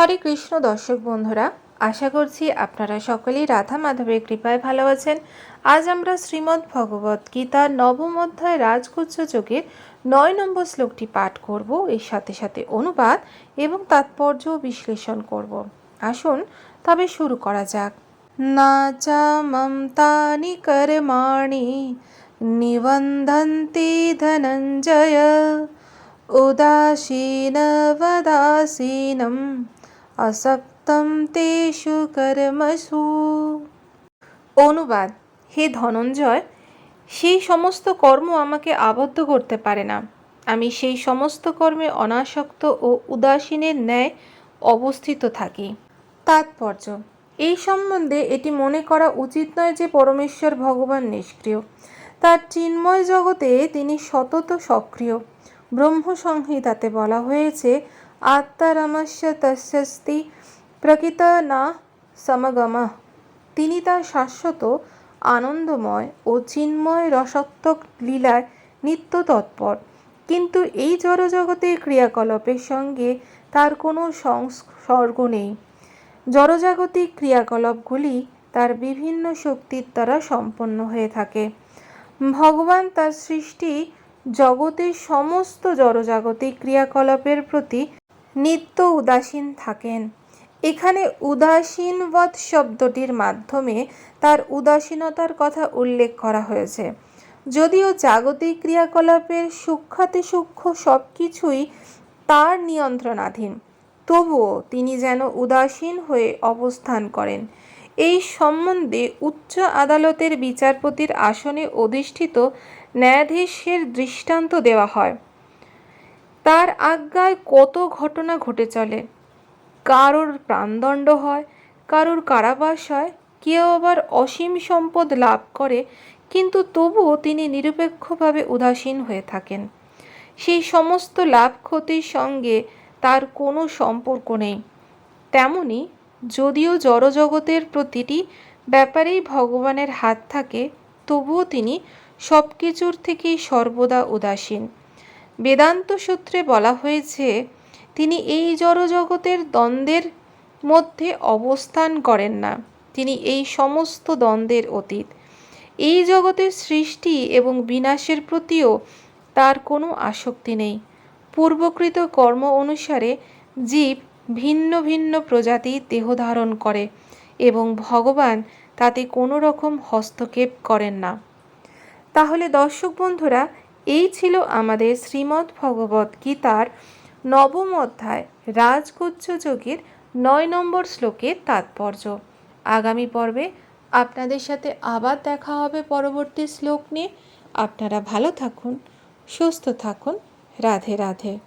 হরে কৃষ্ণ দর্শক বন্ধুরা, আশা করছি আপনারা সকলেই রাধা মাধবের কৃপায় ভালো আছেন। আজ আমরা শ্রীমদ্ ভগবত গীতার নবম অধ্যায় রাজগুচ্ছ যোগের নয় নম্বর শ্লোকটি পাঠ করব। এর সাথে সাথে অনুবাদ এবং তাৎপর্য বিশ্লেষণ করব। আসুন, তবে শুরু করা যাক। না চা মমতানি কর্মাণি, নিবন্ধন্তি ধনঞ্জয় উদাসীনবদাসীনম আসক্তম তেষু কর্মসু। অনুবাদ, হে ধনঞ্জয়, সেই সমস্ত কর্ম আমাকে আবদ্ধ করতে পারে না। আমি সেই সমস্ত কর্মে অনাসক্ত ও উদাসীনের ন্যায় অবস্থিত থাকি। তাৎপর্য, এই সম্বন্ধে এটি মনে করা উচিত নয় যে পরমেশ্বর ভগবান নিষ্ক্রিয়। তার চিন্ময় জগতে তিনি সতত সক্রিয়। ব্রহ্ম সংহিতাতে বলা হয়েছে আত্মারামস্য তস্যস্তি প্রকৃত না সমগম তিনি তার শাশ্বত, আনন্দময় ও চিন্ময় রসাত্মক লীলায় নিত্য তৎপর। কিন্তু এই জড়জগতের ক্রিয়াকলাপের সঙ্গে তার কোনো সংসর্গ নেই। জড়জাগতিক ক্রিয়াকলাপগুলি তার বিভিন্ন শক্তির দ্বারা সম্পন্ন হয়ে থাকে। ভগবান তার সৃষ্টি জগতের সমস্ত জড়জাগতিক ক্রিয়াকলাপের প্রতি নিত্য উদাসীন থাকেন। এখানে উদাসীনবৎ শব্দটির মাধ্যমে তার উদাসীনতার কথা উল্লেখ করা হয়েছে। যদিও জাগতিক ক্রিয়াকলাপের সূক্ষাতি সূক্ষ্ম সব কিছুই তার নিয়ন্ত্রণাধীন, তবুও তিনি যেন উদাসীন হয়ে অবস্থান করেন। এই সম্বন্ধে উচ্চ আদালতের বিচারপতির আসনে অধিষ্ঠিত ন্যায়াধীশের দৃষ্টান্ত দেওয়া হয়। তার আজ্ঞায় কত ঘটনা ঘটে চলে। কারোর প্রাণদণ্ড হয়, কারোর কারাবাস হয়, কেউ আবার অসীম সম্পদ লাভ করে, কিন্তু তবুও তিনি নিরপেক্ষভাবে উদাসীন হয়ে থাকেন। সেই সমস্ত লাভ ক্ষতির সঙ্গে তার কোনো সম্পর্ক নেই। তেমনি যদিও জড়জগতের প্রতিটি ব্যাপারেই ভগবানের হাত থাকে, তবুও তিনি সব কিছুর থেকেই সর্বদা উদাসীন। বেদান্ত সূত্রে বলা হয়েছে, তিনি এই জড়জগতের দ্বন্দ্বের মধ্যে অবস্থান করেন না। তিনি এই সমস্ত দ্বন্দ্বের অতীত। এই জগতের সৃষ্টি এবং বিনাশের প্রতিও তার কোনো আসক্তি নেই। পূর্বকৃত কর্ম অনুসারে জীব ভিন্ন ভিন্ন প্রজাতি দেহ ধারণ করে এবং ভগবান তাতে কোনো রকম হস্তক্ষেপ করেন না। তাহলে দর্শক বন্ধুরা এই ছিল আমাদের শ্রীমদ্ ভগবত গীতার নবম অধ্যায়, রাজগুচ্ছ যোগের নয় নম্বর শ্লোকের তাৎপর্য। আগামী পর্বে আপনাদের সাথে আবার দেখা হবে পরবর্তী শ্লোক নিয়ে। আপনারা ভালো থাকুন, সুস্থ থাকুন। রাধে রাধে।